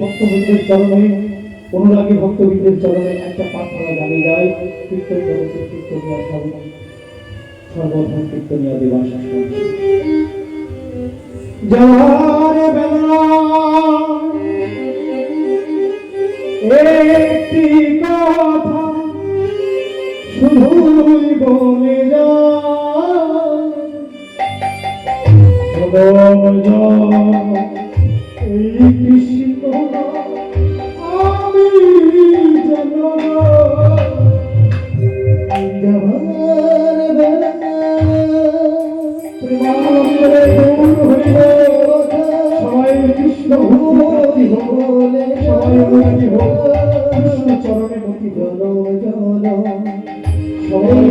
ভক্তবৃন্দের চরণে, অনুরাগী ভক্তবৃন্দের চরণে একটা প্রার্থনা জানিয়ে যায়। কীর্তন জগতের কীর্তনিয়া সর্ব সর্বধন কীর্তনিয়া যাওয়ার বেলা একটি কথা শুধুই বলে চরণে মতি জল জল সবাই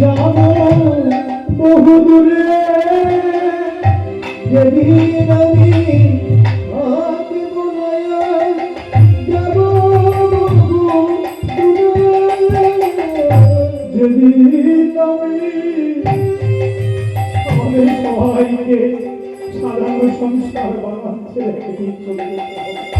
যাব বহু দূরে যেদিন আমি যেদিন আমি আমাদের সবাইকে সাধারণ সংস্কার বানাচ্ছে। হবে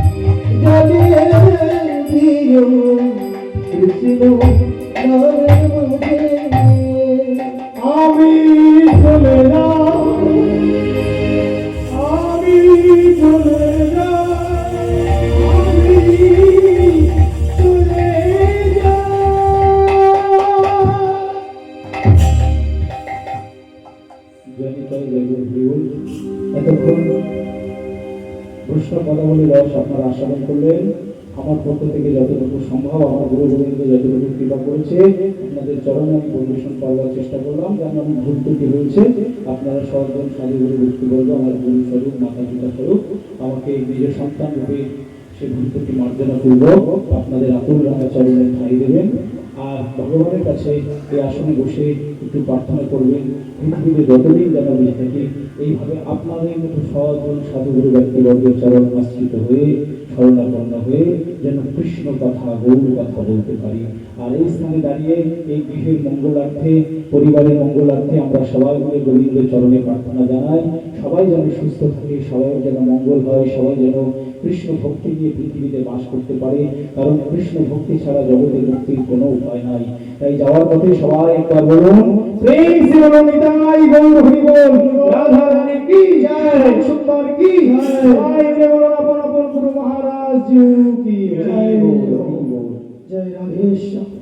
বৈষ্ণব পদাবলী রস আপনারা আস্বাদন করলেন। আমার পক্ষ থেকে যতটুকু সম্ভব, আমার গুরু গোবিন্দ যতটুকু কৃপা করেছে, আপনাদের চরণে আমি পরিবেশন করবার চেষ্টা করলাম। যেন আমি ভুল ত্রুটি হয়েছে, আপনারা সর্বজন সাধু গুরু ভক্তি বলব আমার গুরু স্বরূপ, মাতা পিতা স্বরূপ, আমাকে নিজের সন্তান রূপে সে ভুল ত্রুটি মার্জনা করব আপনাদের আতুল রাখা চরণে ঠাই দেবেন। আর ভগবানের কাছে এই আসনে বসে একটু প্রার্থনা করবেন। পৃথিবীতে যতদিন যেন বেঁচে থাকি, এইভাবে আপনাদের মতো সজন সাধুগুরু ব্যক্তিবর্গের চরণ আশ্রিত হয়ে, শরণাপন্ন হয়ে যেন কৃষ্ণ কথা, গৌর কথা বলতে পারি। আর এই স্থানে দাঁড়িয়ে এই গৃহের মঙ্গলার্থে, পরিবারের মঙ্গলার্থে আমরা সবাই মিলে গোবিন্দের চরণে প্রার্থনা জানাই। সবাই যেন সুস্থ থাকে, সবাই যেন মঙ্গল হয়, সবাই যেন কৃষ্ণ ভক্তি নিয়ে পৃথিবীতে বাস করতে পারে। কারণ কৃষ্ণ ভক্তি ছাড়া জগতের মুক্তির কোনো উপায় নাই। তাই যাওয়ার পথে সবাই একবার বলুন বলুন নিতাই গৌর হরি বল রাধা রানী কি জয় সুন্দর কি সবাই মিলে আপন আপন গুরু মহারাজ, কি জয় জয়